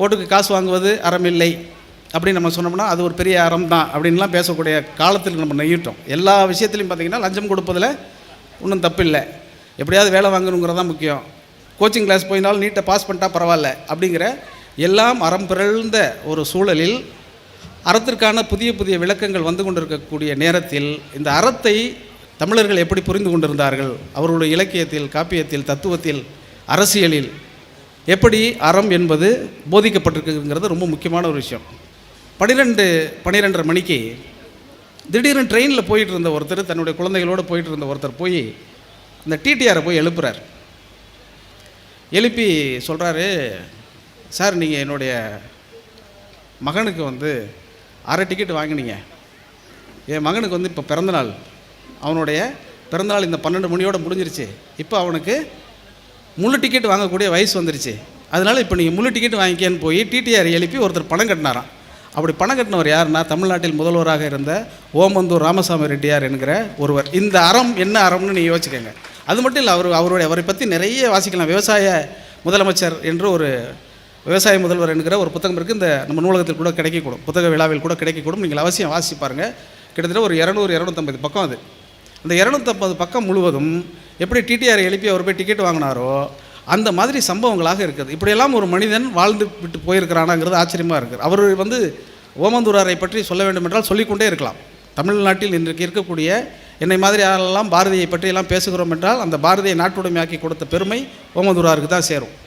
ஓட்டுக்கு காசு வாங்குவது அறம் இல்லை அப்படின்னு நம்ம சொன்னோம்னா அது ஒரு பெரிய அறம் தான் அப்படின்லாம் பேசக்கூடிய காலத்தில் நம்ம நெய்யிட்டோம். எல்லா விஷயத்துலையும் பார்த்தீங்கன்னா லஞ்சம் கொடுப்பதில் ஒன்றும் தப்பில்லை. எப்படியாவது வேலை வாங்கணுங்கிறது தான் முக்கியம். கோச்சிங் கிளாஸ் போயினாலும் நீட்டை பாஸ் பண்ணிட்டா பரவாயில்ல அப்படிங்கிற எல்லாம் அறம் பிறழ்ந்த ஒரு சூழலில் அறத்திற்கான புதிய புதிய விளக்கங்கள் வந்து கொண்டிருக்கக்கூடிய நேரத்தில் இந்த அறத்தை தமிழர்கள் எப்படி புரிந்து கொண்டிருந்தார்கள்? அவர்களுடைய இலக்கியத்தில் காப்பியத்தில் தத்துவத்தில் அரசியலில் எப்படி அறம் என்பது போதிக்கப்பட்டிருக்குங்கிறது ரொம்ப முக்கியமான ஒரு விஷயம். பன்னிரெண்டு பன்னிரெண்டரை மணிக்கு திடீர்னு ட்ரெயினில் போயிட்டு இருந்த ஒருத்தர் தன்னுடைய குழந்தைகளோடு போயிட்டு இருந்த ஒருத்தர் போய் அந்த டிடிஆரை போய் எழுப்புறார். எழுப்பி சொல்கிறாரு சார் நீங்கள் என்னுடைய மகனுக்கு வந்து அரை டிக்கெட் வாங்கினீங்க. என் மகனுக்கு வந்து இப்போ பிறந்தநாள். அவனுடைய பிறந்தநாள் இந்த பன்னெண்டு மணியோட முடிஞ்சிருச்சு. இப்போ அவனுக்கு முழு டிக்கெட் வாங்கக்கூடிய வயசு வந்துருச்சு. அதனால் இப்போ நீங்கள் முழு டிக்கெட் வாங்கிக்கன்னு போய் டிடிஆர் எழுப்பி ஒருத்தர் பணம் கட்டினாராம். அப்படி பணம் கட்டினவர் யாருன்னா தமிழ்நாட்டில் முதல்வராக இருந்த ஓமந்தூர் ராமசாமி ரெட்டியார் என்கிற ஒருவர். இந்த அறம் என்ன அறம்னு நீங்கள் யோசிச்சுக்கோங்க. அது மட்டும் இல்லை அவர் அவருடைய அவரை பற்றி நிறைய வாசிக்கலாம். விவசாய முதலமைச்சர் என்று ஒரு விவசாய முதல்வர் என்கிற ஒரு புத்தகம் இருக்குது இந்த நம்ம நூலகத்தில் கூட கிடைக்கக்கூடும். புத்தக விழாவில் கூட கிடைக்கக்கூடும். நீங்கள் அவசியம் வாசிப்பாருங்க கிட்டத்தட்ட ஒரு இரநூறு இரநூத்தம்பது பக்கம் அது. அந்த இரநூத்தம்பது பக்கம் முழுவதும் எப்படி டிடிஆர் எழுப்பி அவர் போய் டிக்கெட் வாங்கினாரோ அந்த மாதிரி சம்பவங்களாக இருக்குது. இப்படியெல்லாம் ஒரு மனிதன் வாழ்ந்து விட்டு போயிருக்கிறானாங்கிறது ஆச்சரியமாக இருக்குது. அவர் வந்து ஓமந்தூராரை பற்றி சொல்ல வேண்டும் என்றால் சொல்லிக்கொண்டே இருக்கலாம். தமிழ்நாட்டில் இன்றைக்கு இருக்கக்கூடிய என்னை மாதிரி யாரெல்லாம் பாரதியை பற்றியெல்லாம் பேசுகிறோம் என்றால் அந்த பாரதியை நாட்டுடைமையாக்கி கொடுத்த பெருமை ஓமந்தூராருக்கு தான் சேரும்.